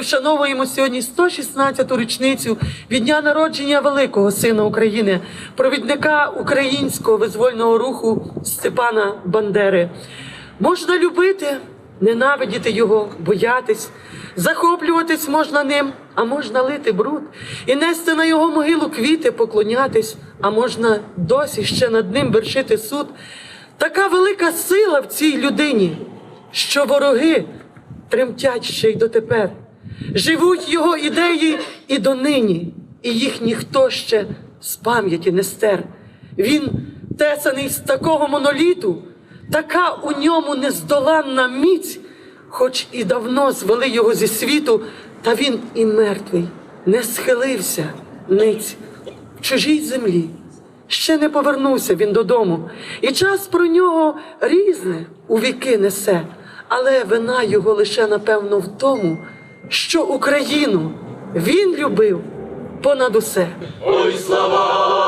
вшановуємо сьогодні 116-ту річницю від дня народження великого сина України, провідника українського визвольного руху Степана Бандери. Можна любити, ненавидіти його, боятись, захоплюватись можна ним, а можна лити бруд і нести на його могилу квіти, поклонятись, а можна досі ще над ним вершити суд. Така велика сила в цій людині, що вороги тремтять ще й дотепер. Живуть його ідеї і донині, і їх ніхто ще з пам'яті не стер. Він тесаний з такого моноліту, така у ньому нездоланна міць, хоч і давно звели його зі світу, та він і мертвий, не схилився ниць в чужій землі. Ще не повернувся він додому, і час про нього різне у віки несе, але вина його лише напевно в тому, що Україну він любив понад усе. Ой, слава